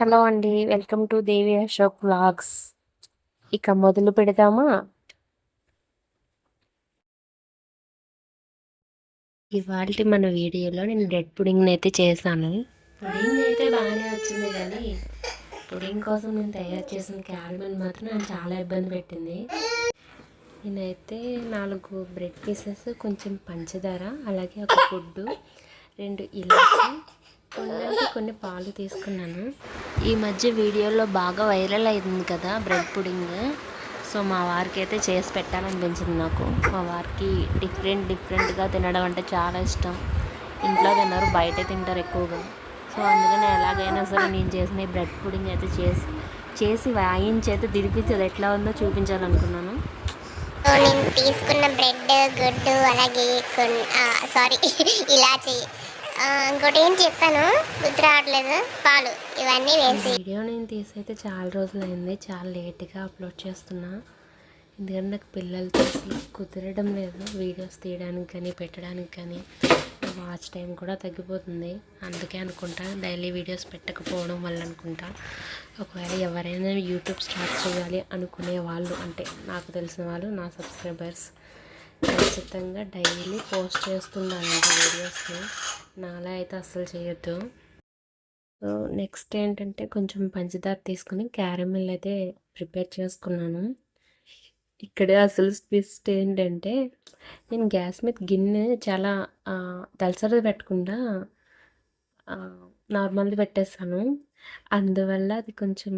Hello అండి. Welcome to Devi Ashok vlogs. ఇక మొదలు పెడదామా? ఇవాళ మన వీడియోలో నేను బ్రెడ్ పుడింగ్ అయితే చేశాను. పుడింగ్ అయితే బాగానే వచ్చింది కానీ పుడింగ్ కోసం నేను తయారు చేసిన క్యారమెల్ మాత్రం నాకు చాలా ఇబ్బంది పెట్టింది. నేనైతే నాలుగు బ్రెడ్ పీసెస్ కొంచెం పంచదార అలాగే ఒక ఫుడ్ రెండు ఇలాచి కొన్ని పాలు తీసుకున్నాను. ఈ మధ్య వీడియోలో బాగా వైరల్ అయింది కదా బ్రెడ్ పుడింగ్. సో మా వారికి అయితే చేసి పెట్టాలనిపించింది నాకు. మా వారికి డిఫరెంట్ డిఫరెంట్గా తినడం అంటే చాలా ఇష్టం. ఇంట్లో తిన్నారు బయట తింటారు ఎక్కువగా. సో అందుకని ఎలాగైనా సరే నేను చేసిన ఈ బ్రెడ్ పుడింగ్ అయితే చేసి చేసి వాయించి అయితే దిరిపించి అది ఎట్లా ఉందో చూపించాలనుకున్నాను. సో నేను తీసుకున్న బ్రెడ్ గుడ్డు అలాగే సారీ ఇలాచి ఇంకోటి ఏం చెప్పాను? గుర్తు రావట్లేదు. పాలు ఇవన్నీ వేసి. వీడియో నేను తీసి అయితే చాలా రోజులైంది. చాలా లేట్గా అప్లోడ్ చేస్తున్నా. ఎందుకంటే నాకు పిల్లలు తీసి కుదరడం లేదు. వీడియోస్ తీయడానికి కానీ పెట్టడానికి కానీ వాచ్ టైం కూడా తగ్గిపోతుంది. అందుకే అనుకుంటా డైలీ వీడియోస్ పెట్టకపోవడం వల్ల అనుకుంటా. ఒకవేళ ఎవరైనా యూట్యూబ్ స్టార్ట్ చేయాలి అనుకునే వాళ్ళు అంటే నాకు తెలిసిన వాళ్ళు నా సబ్స్క్రైబర్స్ ఖచ్చితంగా డైలీ పోస్ట్ చేస్తుండాలంట వీడియోస్ని. నాలా అయితే అస్సలు చేయొద్దు. సో నెక్స్ట్ ఏంటంటే కొంచెం పంచదార తీసుకుని క్యారమిల్ అయితే ప్రిపేర్ చేసుకున్నాను. ఇక్కడే అసలు ట్విస్ట్ ఏంటంటే నేను గ్యాస్ మీద గిన్నె చాలా దలసరి పెట్టకుండా నార్మల్ది పెట్టేస్తాను అందువల్ల అది కొంచెం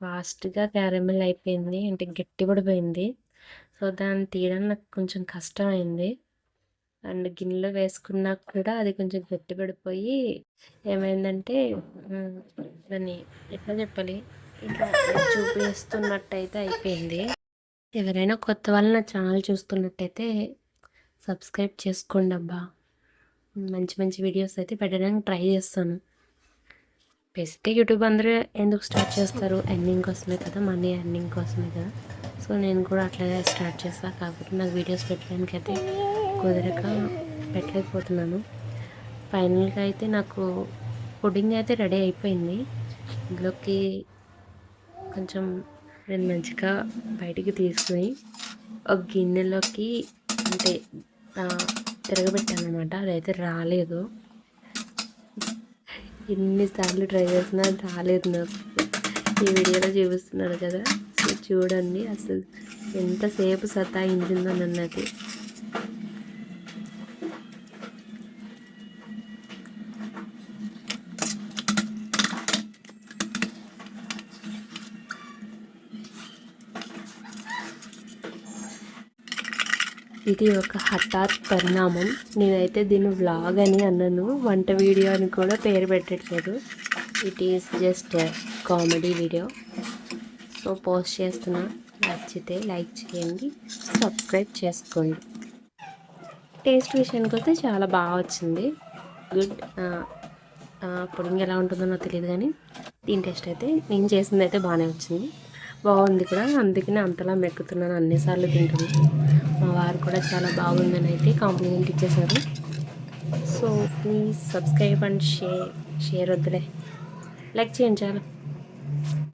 ఫాస్ట్గా క్యారమిల్ అయిపోయింది అంటే గట్టి పడిపోయింది సో దాన్ని తీయడం నాకు కొంచెం కష్టమైంది. అండ్ గిన్నెలో వేసుకున్నా కూడా అది కొంచెం గట్టి పడిపోయి ఏమైందంటే దాన్ని ఎట్లా చెప్పాలి? ఇట్లా చూపిస్తున్నట్టయితే అయిపోయింది. ఎవరైనా కొత్త వాళ్ళు నా ఛానల్ చూస్తున్నట్టయితే సబ్స్క్రైబ్ చేసుకోండి అబ్బా. మంచి మంచి వీడియోస్ అయితే పెట్టడానికి ట్రై చేస్తాను. బేసిక్గా యూట్యూబ్ అందరూ ఎందుకు స్టార్ట్ చేస్తారు? ఎర్నింగ్ కోసమే కదా? మనీ ఎర్నింగ్ కోసమే కదా? సో నేను కూడా అట్లాగే స్టార్ట్ చేస్తాను కాకపోతే నాకు వీడియోస్ పెట్టడానికి అయితే కుదరక పెట్టలేకపోతున్నాను. ఫైనల్గా అయితే నాకు పుడ్డింగ్ అయితే రెడీ అయిపోయింది. ఇందులోకి కొంచెం నేను మంచిగా బయటికి తీసుకుని ఒక గిన్నెలోకి అంటే తిరగబెట్టాను అనమాట అదైతే రాలేదు. ఎన్నిసార్లు ట్రై చేసినా రాలేదు నాకు. ఈ వీడియోలో చూపిస్తున్నాను కదా. చూడండి అసలు ఎంతసేపు సతాయించిందో నన్నది. ఇది ఒక హఠాత్ పరిణామం. నేనైతే దీన్ని వ్లాగ్ అని అన్నాను. వంట వీడియో అని కూడా పేరు పెట్టట్లేదు. It is just comedy video so post చేస్తున్నా. నచ్చితే లైక్ చేయండి సబ్స్క్రైబ్ చేసుకోండి. టేస్ట్ విషయానికి వస్తే చాలా బాగా వచ్చింది. గుడ్. పుడింగ్ ఎలా ఉంటుందో నాకు తెలియదు కానీ దీని టేస్ట్ అయితే నేను చేసింది అయితే బాగానే వచ్చింది. బాగుంది కూడా. అందుకనే అంతలా మెక్కుతున్నాను. అన్నిసార్లు తింటుంది మా వారు కూడా చాలా బాగుందని అయితే కాంప్లిమెంట్ ఇచ్చేసారు so please subscribe and share share వద్దులే. లైక్ చేయండి చాలా.